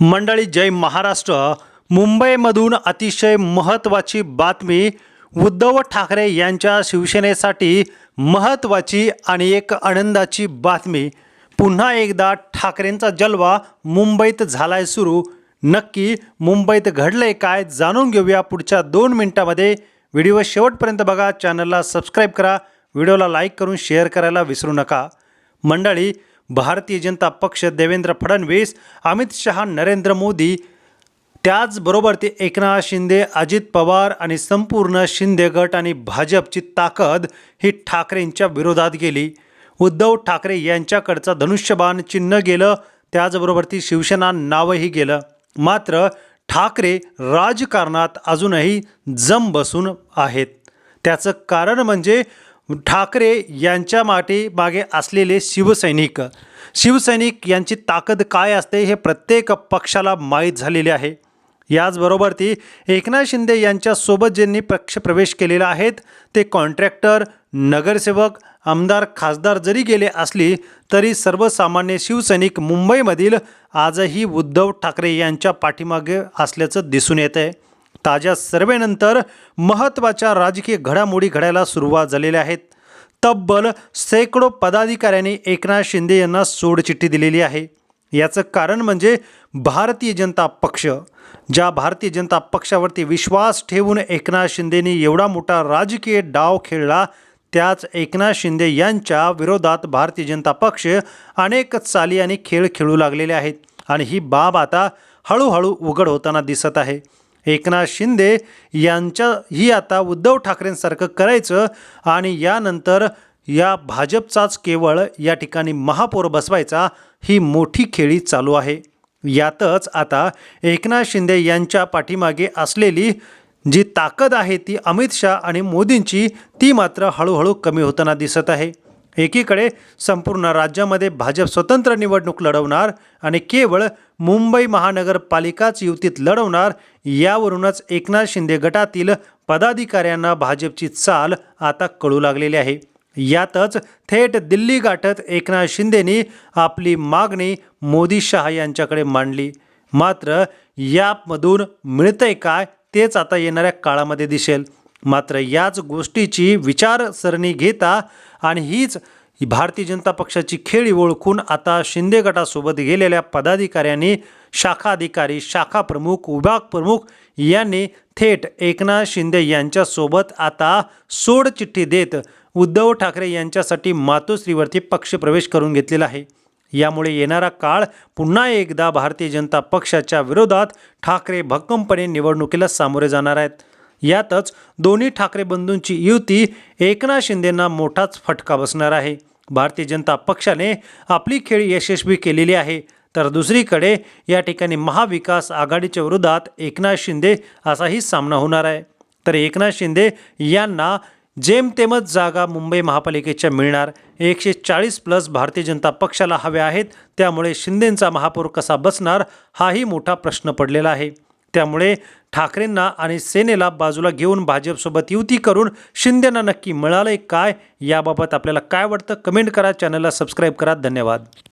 मंडळी जय महाराष्ट्र. मुंबईमधून अतिशय महत्त्वाची बातमी उद्धव ठाकरे यांच्या शिवसेनेसाठी महत्त्वाची आणि एक आनंदाची बातमी. पुन्हा एकदा ठाकरेंचा जलवा मुंबईत झालाय सुरू. नक्की मुंबईत घडलंय काय जाणून घेऊया पुढच्या दोन मिनिटामध्ये. व्हिडिओ शेवटपर्यंत बघा चॅनलला सबस्क्राईब करा. व्हिडिओला लाईक करून शेअर करायला विसरू नका. मंडळी भारतीय जनता पक्ष देवेंद्र फडणवीस अमित शहा नरेंद्र मोदी त्याचबरोबर ते एकनाथ शिंदे अजित पवार आणि संपूर्ण शिंदे गट आणि भाजपची ताकद ही ठाकरेंच्या विरोधात गेली. उद्धव ठाकरे यांच्याकडचं धनुष्यबाण चिन्ह गेलं त्याचबरोबर ती शिवसेना नावही गेलं. मात्र ठाकरे राजकारणात अजूनही जम बसून आहेत. त्याचं कारण म्हणजे ठाकरे यांच्या माटे मागे असलेले शिवसैनिक. शिवसैनिक यांची ताकद काय असते हे प्रत्येक पक्षाला माहीत झालेले आहे. याचबरोबर ती एकनाथ शिंदे यांच्यासोबत ज्यांनी पक्ष प्रवेश केलेला आहेत ते कॉन्ट्रॅक्टर नगरसेवक आमदार खासदार जरी गेले असली तरी सर्वसामान्य शिवसैनिक मुंबईमधील आजही उद्धव ठाकरे यांच्या पाठीमागे असल्याचं दिसून येत आहे ताज्या सर्वेनंतर महत्त्वाच्या राजकीय घडामोडी घडायला सुरुवात झालेल्या आहेत. तब्बल शेकडो पदाधिकाऱ्यांनी एकनाथ शिंदे यांना सोडचिठ्ठी दिलेली आहे. याचं कारण म्हणजे भारतीय जनता पक्ष ज्या भारतीय जनता पक्षावरती विश्वास ठेवून एकनाथ शिंदेनी एवढा मोठा राजकीय डाव खेळला त्याच एकनाथ शिंदे यांच्या विरोधात भारतीय जनता पक्ष अनेक चाली आणि खेळ खेळू लागलेले आहेत. आणि ही बाब आता हळूहळू उघड होताना दिसत आहे. एकनाथ शिंदे यांच्या ही आता उद्धव ठाकरेंसारखं करायचं आणि यानंतर या भाजपचाच केवळ या ठिकाणी महापौर बसवायचा ही मोठी खेळी चालू आहे. यातच आता एकनाथ शिंदे यांच्या पाठीमागे असलेली जी ताकद आहे ती अमित शहा आणि मोदींची ती मात्र हळूहळू कमी होताना दिसत आहे. एकीकडे संपूर्ण राज्यामध्ये भाजप स्वतंत्र निवडणूक लढवणार आणि केवळ मुंबई महानगरपालिकाच युतीत लढवणार यावरूनच एकनाथ शिंदे गटातील पदाधिकाऱ्यांना भाजपची चाल आता कळू लागलेली आहे. यातच थेट दिल्ली गाठत एकनाथ शिंदेनी आपली मागणी मोदी शहा यांच्याकडे मांडली. मात्र यामधून मिळतंय काय तेच आता येणाऱ्या काळामध्ये दिसेल. मात्र याच गोष्टीची विचारसरणी घेता आणि हीच भारतीय जनता पक्षाची खेळी ओळखून आता शिंदे गटासोबत गेलेल्या पदाधिकाऱ्यांनी शाखा अधिकारी शाखा प्रमुख विभाग प्रमुख यांनी थेट एकनाथ शिंदे यांच्यासोबत आता सोडचिठ्ठी देत उद्धव ठाकरे यांच्यासाठी मातोश्रीवरती पक्षप्रवेश करून घेतलेला आहे. यामुळे येणारा काळ पुन्हा एकदा भारतीय जनता पक्षाच्या विरोधात ठाकरे भक्कमपणे निवडणुकीला सामोरे जाणार आहेत. यातच दोन्ही ठाकरे बंधूंची युती एकनाथ शिंदेंना मोठाच फटका बसणार आहे. भारतीय जनता पक्षाने आपली खेळी यशस्वी केलेली आहे. तर दुसरीकडे या ठिकाणी महाविकास आघाडीच्या विरोधात एकनाथ शिंदे असाही सामना होणार आहे. तर एकनाथ शिंदे यांना जेमतेमच जागा मुंबई महापालिकेच्या मिळणार. एकशे चाळीस प्लस भारतीय जनता पक्षाला हव्या आहेत. त्यामुळे शिंदेंचा महापौर कसा बसणार हाही मोठा प्रश्न पडलेला आहे. त्यामुळे ठाकरेंना आणि सेनेला बाजूला घेऊन भाजपसोबत युती करून शिंदेना नक्की मिळालंय काय? याबाबत आपल्याला काय वाटतं? कमेंट करा चॅनलला सबस्क्राईब करा. धन्यवाद.